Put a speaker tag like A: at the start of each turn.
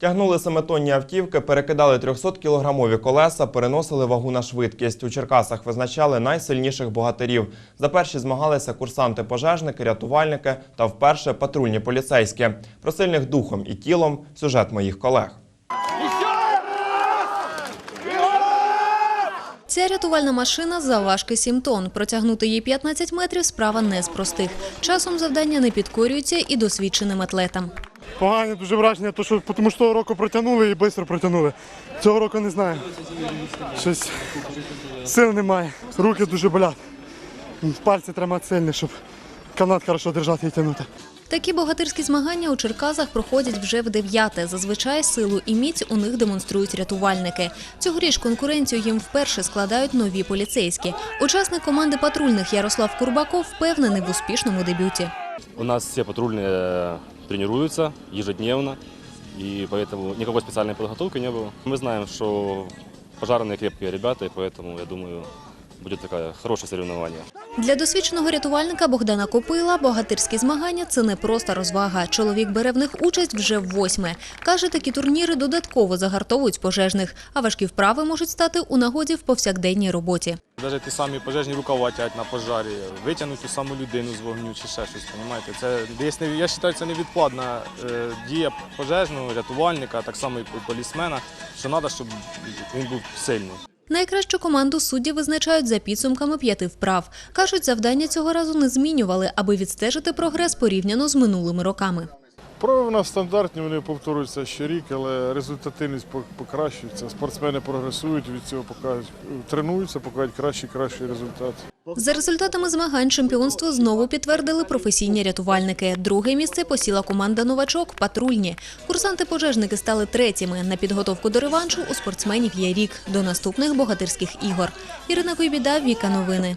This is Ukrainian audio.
A: Тягнули семитонні автівки, перекидали 300-кілограмові колеса, переносили вагу на швидкість. У Черкасах визначали найсильніших богатирів. За перші змагалися курсанти-пожежники, рятувальники та вперше патрульні поліцейські. Про сильних духом і тілом сюжет моїх колег.
B: Ця рятувальна машина завважки 7 тонн. Протягнути її 15 метрів справа не з простих. Часом завдання не підкорюється і досвідченим атлетам.
C: Погані дуже враження, то що, тому що того року протягнули і швидко протягнули. Цього року не знаю. Щось сил немає. Руки дуже болять. Пальці тримати сильні, щоб канат хорошо держати і тягнути.
B: Такі богатирські змагання у Черкасах проходять вже в дев'яте. Зазвичай силу і міць у них демонструють рятувальники. Цьогоріч конкуренцію їм вперше складають нові поліцейські. Учасник команди патрульних Ярослав Курбаков впевнений в успішному дебюті.
D: У нас все патрульные э, тренируются ежедневно, и поэтому никакой специальной подготовки не было. Мы знаем, что пожарные крепкие ребята, и поэтому, я думаю, будет такое хорошее соревнование.
B: Для досвідченого рятувальника Богдана Копила богатирські змагання це не просто розвага. Чоловік бере в них участь вже в восьме. Каже, такі турніри додатково загартовують пожежних, а важкі вправи можуть стати у нагоді в повсякденній роботі.
E: Навіть ті самі пожежні рукава тягать на пожарі, витягнути ту саму людину з вогню чи ще щось, розумієте? Це десь не- я вважаю, це невідкладна е, дія пожежного, рятувальника, так само і полісмена, що треба, щоб він був сильний.
B: Найкращу команду судді визначають за підсумками п'яти вправ. Кажуть, завдання цього разу не змінювали, аби відстежити прогрес порівняно з минулими роками.
F: Прояви у нас стандартні, вони повторюються щорік, але результативність покращується. Спортсмени прогресують від цього, покажуть, тренуються, покажуть кращий кращий результат.
B: За результатами змагань чемпіонство знову підтвердили професійні рятувальники. Друге місце посіла команда «Новачок» – патрульні. Курсанти-пожежники стали третіми. На підготовку до реваншу у спортсменів є рік. До наступних богатирських ігор. Ірина Койбіда, Віка Новини.